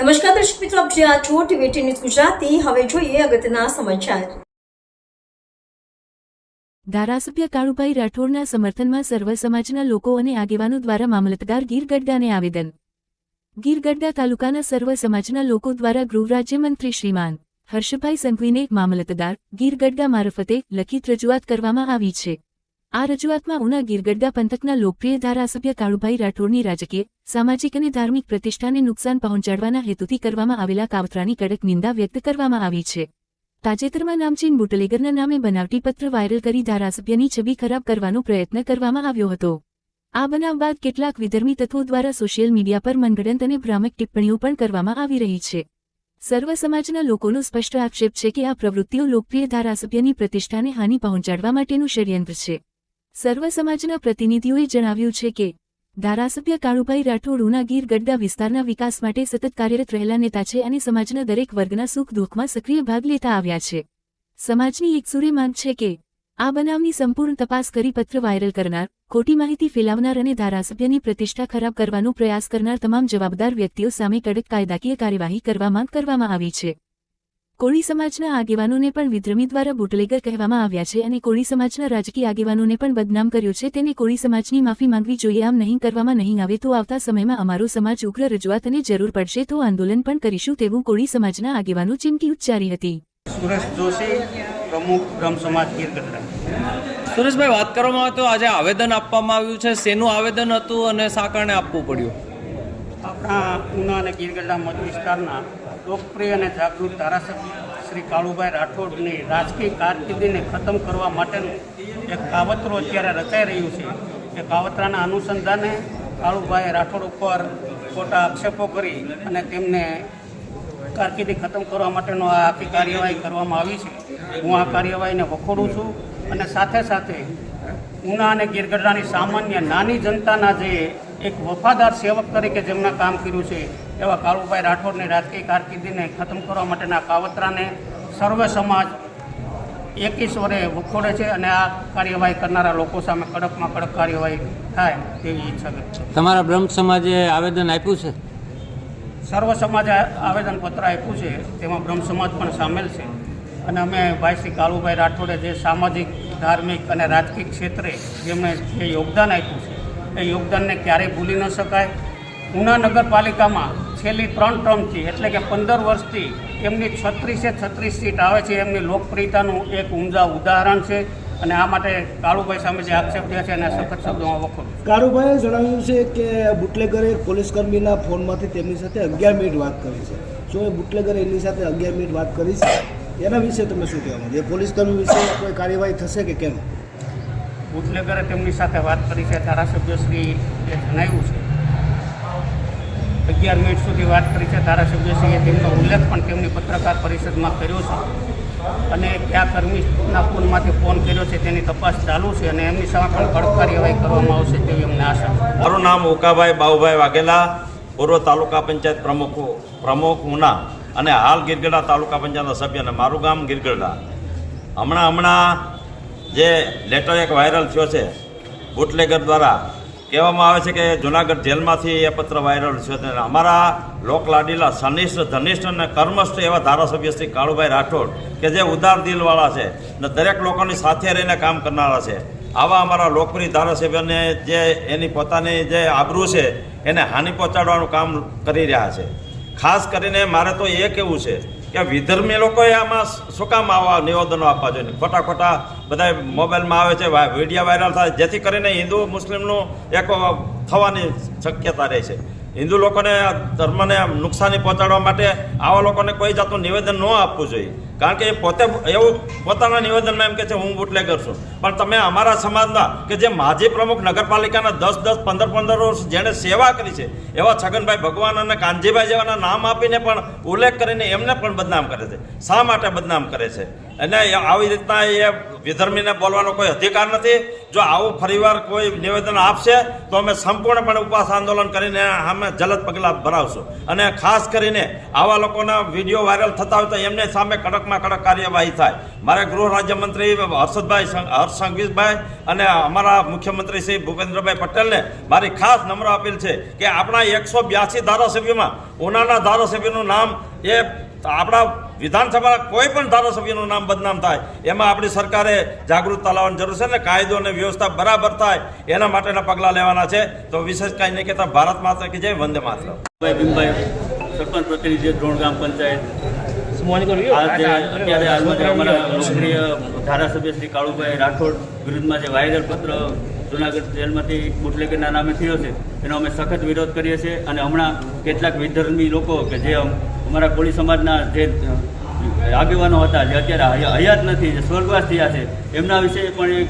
નમસ્કાર દર્શક મિત્રો, આપ જે આ છો ટીવી ન્યૂઝ ગુજરાતી. હવે જોઈએ અગત્યના સમાચાર. ધારાસભ્ય કાળુભાઈ રાઠોડના સમર્થનમાં સર્વ સમાજના લોકો અને આગેવાનો દ્વારા મામલતદાર ગીર ગઢડાને આવેદન. ગીર તાલુકાના સર્વ સમાજના લોકો દ્વારા ગૃહ રાજ્યમંત્રી શ્રીમાન હર્ષભાઈ સંઘવીને મામલતદાર ગીર મારફતે લખિત રજૂઆત કરવામાં આવી છે. આ રજૂઆતમાં ઉના ગીરગઢડા પંથકના લોકપ્રિય ધારાસભ્ય કાળુભાઈ રાઠોડની રાજકીય, સામાજિક અને ધાર્મિક પ્રતિષ્ઠાને નુકસાન પહોંચાડવાના હેતુથી કરવામાં આવેલા કાવતરાની કડક નિંદા વ્યક્ત કરવામાં આવી છે. તાજેતરમાં નામચીન બુટલેગરના નામે બનાવટી પત્ર વાયરલ કરી ધારાસભ્યની છબી ખરાબ કરવાનો પ્રયત્ન કરવામાં આવ્યો હતો. આ બનાવ બાદ કેટલાક વિધર્મી તત્વો દ્વારા સોશિયલ મીડિયા પર મનગઢંત અને ભ્રામક ટિપ્પણીઓ પણ કરવામાં આવી રહી છે. સર્વ સમાજના લોકોનો સ્પષ્ટ આક્ષેપ છે કે આ પ્રવૃત્તિઓ લોકપ્રિય ધારાસભ્યની પ્રતિષ્ઠાને હાનિ પહોંચાડવા માટેનું ષડયંત્ર છે. સર્વ સમાજના પ્રતિનિધિઓએ જણાવ્યું છે કે, ધારાસભ્ય કાળુભાઈ રાઠોડ ઉના ગીર ગઢડા વિસ્તારના વિકાસ માટે સતત કાર્યરત રહેલા નેતા છે અને સમાજના દરેક વર્ગના સુખ દુઃખમાં સક્રિય ભાગ લેતા આવ્યા છે. સમાજની એકસૂરે માંગ છે કે, આ બનાવની સંપૂર્ણ તપાસ કરી પત્ર વાયરલ કરનાર, ખોટી માહિતી ફેલાવનાર અને ધારાસભ્યની પ્રતિષ્ઠા ખરાબ કરવાનો પ્રયાસ કરનાર તમામ જવાબદાર વ્યક્તિઓ સામે કડક કાયદાકીય કાર્યવાહી કરવા માંગ કરવામાં આવી છે. કોળી સમાજના આગેવાનોને પણ વિદ્રમી દ્વારા બુટલેગર કહેવામાં આવ્યા છે અને કોળી સમાજના રાજકીય આગેવાનોને પણ બદનામ કર્યો છે. તેને કોળી સમાજની માફી માંગવી જોઈએ આમ નહીં કરવામાં નહીં આવે તો આવતા સમયમાં અમારો સમાજ ઉગ્ર રજૂઆત અને જરૂર પડશે તો આંદોલન પણ કરીશું તેવું કોળી સમાજના આગેવાનો ચીમકી ઉચ્ચારી હતી. સુરેશ જોશી પ્રમુખ બ્રહ્મ સમાજ ગીર સુરેશભાઈ વાત કરવામાં આવે તો આજે આવેદન આપવામાં આવ્યું છે. શેનું આવેદન હતું અને શા કારણે આપવું પડ્યું? આપણા ઉના અને ગીરગઢડા મત વિસ્તારના લોકપ્રિય અને જાગૃત ધારાસભ્ય શ્રી કાળુભાઈ રાઠોડની રાજકીય કારકિર્દીને ખતમ કરવા માટેનું એક કાવતરું અત્યારે રચાઈ રહ્યું છે. એ કાવતરાના અનુસંધાને કાળુભાઈ રાઠોડ ઉપર ખોટા આક્ષેપો કરી અને તેમને કારકિર્દી ખતમ કરવા માટેનો આ આખી કાર્યવાહી કરવામાં આવી છે. હું આ કાર્યવાહીને વખોડું છું અને સાથે સાથે ઉના અને ગીરગઢડાની સામાન્ય નાની જનતાના જે એક વફાદાર સેવક તરીકે જેમના કામ કર્યું છે એવા કાળુભાઈ રાઠોડની રાજકીય કારકિર્દીને ખતમ કરવા માટેના કાવતરાને સર્વે સમાજ એકી સ્વરે વખોડે છે અને આ કાર્યવાહી કરનારા લોકો સામે કડકમાં કડક કાર્યવાહી થાય તેવી ઈચ્છા વ્યક્ત છે તમારા બ્રહ્મ સમાજે આવેદન આપ્યું છે? સર્વ સમાજે આવેદનપત્ર આપ્યું છે તેમાં બ્રહ્મ સમાજ પણ સામેલ છે. અને અમે ભાઈ શ્રી કાળુભાઈ રાઠોડે જે સામાજિક ધાર્મિક અને રાજકીય ક્ષેત્રે જેમણે જે યોગદાન આપ્યું છે એ યોગદાનને ક્યારેય ભૂલી ન શકાય. ઉના નગરપાલિકામાં છેલ્લી ત્રણ ટર્મથી એટલે કે પંદર વર્ષથી એમની છત્રીસે છત્રીસ સીટ આવે છે એમની લોકપ્રિયતાનું એક ઉમદા ઉદાહરણ છે અને આ માટે કાળુભાઈ સામે જે આક્ષેપ થયા છે એને સખત શબ્દોમાં વખોડું. કાળુભાઈએ જણાવ્યું છે કે બુટલેગરે પોલીસકર્મીના પોલીસ કર્મીના ફોનમાંથી તેમની સાથે અગિયાર મિનિટ વાત કરી છે. જો એ બુટલેગરે એની સાથે અગિયાર મિનિટ વાત કરી છે એના વિશે તમે શું કહેવા માંગો? એ પોલીસ કર્મી વિશે કોઈ કાર્યવાહી થશે કે કેમ? બુટલેગરે તેમની સાથે વાત કરી છે ધારાસભ્યશ્રી એ જણાવ્યું છે. અગિયાર મિનિટ સુધી વાત કરી છે. ધારાસભ્યશ્રીએ તેમનો ઉલ્લેખ પણ તેમની પત્રકાર પરિષદમાં કર્યો છે. અને કયા કર્મીના ફોનમાંથી ફોન કર્યો છે. તેની તપાસ ચાલુ છે અને એમની સામે પણ કડક કાર્યવાહી કરવામાં આવશે તેવી અમને આશા મારું નામ ઉકાભાઈ બાઉભાઈ વાઘેલા, પૂર્વ તાલુકા પંચાયત પ્રમુખ પ્રમુખ ઉના અને હાલ ગીરગઢડા તાલુકા પંચાયતના સભ્ય અને મારું ગામ ગીરગઢડા હમણાં હમણાં જે લેટર એક વાયરલ થયો છે, બુટલેગર દ્વારા કહેવામાં આવે છે કે જુનાગઢ જેલમાંથી એ પત્ર વાયરલ છે. અમારા લોકલાડીલા સનિષ્ઠ ધનિષ્ઠ અને કર્મસ્થ એવા ધારાસભ્ય શ્રી કાળુભાઈ રાઠોડ કે જે ઉદાર દિલવાળા છે અને દરેક લોકોની સાથે રહીને કામ કરનારા છે. આવા અમારા લોકપ્રિય ધારાસભ્યને જે એની પોતાની જે આબરૂ છે એને હાનિ પહોંચાડવાનું કામ કરી રહ્યા છે. ખાસ કરીને મારે તો એ કહેવું છે કે વિધર્મી લોકોએ આમાં શું કામ આવા નિવેદનો આપવા જોઈએ? ખોટા ખોટા બધા મોબાઈલમાં આવે છે વીડિયો વાયરલ થાય, જેથી કરીને હિન્દુ, મુસ્લિમનું એક થવાની શક્યતા રહે છે. હિન્દુ લોકોને ધર્મને નુકસાની પહોંચાડવા માટે આવા લોકોને કોઈ જાતનું નિવેદન ન આપવું જોઈએ. કારણ કે એ પોતે એવું પોતાના નિવેદનમાં એમ કે છે, હું બુટલેગર છું. પણ તમે અમારા સમાજના કે જે માજી પ્રમુખ નગરપાલિકાના દસ દસ, પંદર પંદર વર્ષ જેણે સેવા કરી છે, એવા છગનભાઈ ભગવાન અને કાનજીભાઈ જેવાના નામ આપીને પણ ઉલ્લેખ કરીને એમને પણ બદનામ કરે છે. શા માટે બદનામ કરે છે? અને આવી રીતના એ વિધર્મીને બોલવાનો કોઈ અધિકાર નથી. જો આવું ફરીવાર કોઈ નિવેદન આપશે, તો અમે સંપૂર્ણપણે ઉપવાસ આંદોલન કરીને અમે જલદ પગલાં ભરાવશું. અને ખાસ કરીને આવા લોકોના વીડિયો વાયરલ થતા હોય તો એમને સામે કડકમાં કડક કાર્યવાહી થાય. મારે ગૃહ રાજ્યમંત્રી હર્ષદભાઈ હર્ષ સંઘવીભાઈ અને અમારા મુખ્યમંત્રી શ્રી ભૂપેન્દ્રભાઈ પટેલને મારી ખાસ નમ્ર અપીલ છે કે આપણા એકસો બ્યાસી ધારાસભ્યોમાં ઉનાના ધારાસભ્યનું નામ એ આપણા વિધાનસભાના કોઈ પણ ધારાસભ્યનું નામ બદનામ થાય, એમાં આપણી સરકારે જાગૃતતા લાવવાની જરૂર છે ને કાયદો અને વ્યવસ્થા બરાબર થાય, એના માટેના પગલાં લેવાના છે. તો વિશેષ કાંઈ નહીં કહેતા, ભારત માતા કે જય, વંદે માત્ર ભાઈ ભીમભાઈ, સરપંચ પ્રતિનિધિ ધ્રોણ ગ્રામ પંચાયત. અત્યારે હાલમાં લોકપ્રિય ધારાસભ્ય શ્રી કાળુભાઈ રાઠોડ વિરુદ્ધમાં જે વાયરલ પત્ર જુનાગઢ જેલમાંથી બુટલેગરના નામે થયો છે. એનો અમે સખત વિરોધ કરીએ છીએ અને હમણાં કેટલાક વિધર્મી લોકો કે જે અમારા કોળી સમાજના જે આગેવાનો હતા, જે અત્યારે હયાત નથી, જે સ્વર્ગવાસ થયા છે, એમના વિશે પણ એક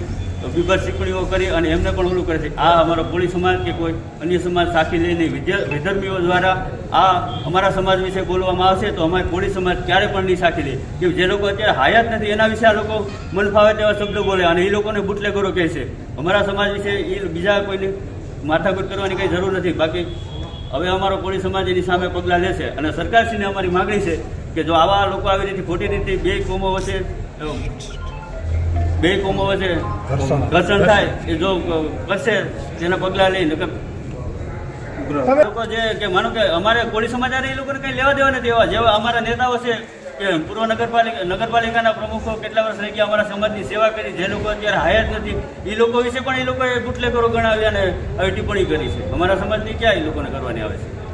વિભર ટિપ્પણીઓ કરી અને એમને પણ ઓલું કરે છે. આ અમારો કોળી સમાજ કે કોઈ અન્ય સમાજ સાખી લઈને વિધર્મીઓ દ્વારા આ અમારા સમાજ વિશે બોલવામાં આવશે તો અમારે કોળી સમાજ ક્યારે પણ નહીં સાખી લે. કે જે લોકો અત્યારે હાયાત નથી, એના વિશે આ લોકો મન ફાવે તેવા શબ્દો બોલે અને એ લોકોને બુટલેગરો કહે છે. અમારા સમાજ વિશે એ બીજા કોઈને માથાકૂટ કરવાની કંઈ જરૂર નથી. બાકી હવે અમારો કોળી સમાજ એની સામે પગલાં લેશે અને સરકારશ્રીને અમારી માગણી છે કે જો આવા લોકો આવી રીતે ખોટી રીતે બે કોમો વચ્ચે બે કોમો વચ્ચે ઘર્ષણ. થાય. એ જો કરશે તેના પગલાં લઈને. લોકો જે કે માનો કે અમારે કોળી સમાજ હારે એ લોકોને કંઈ લેવા દેવા નથી. એવા જેવા અમારા નેતાઓ છે કે પૂર્વ નગરપાલિકા નગરપાલિકાના પ્રમુખો કેટલા વર્ષ રહી ગયા અમારા સમાજની સેવા કરી. જે લોકો અત્યારે હાયત નથી. એ લોકો વિશે પણ એ લોકોએ બુટલેગરો ગણાવ્યા અને આવી ટિપ્પણી કરી છે. અમારા સમાજની ક્યાં એ લોકોને કરવાની આવે છે?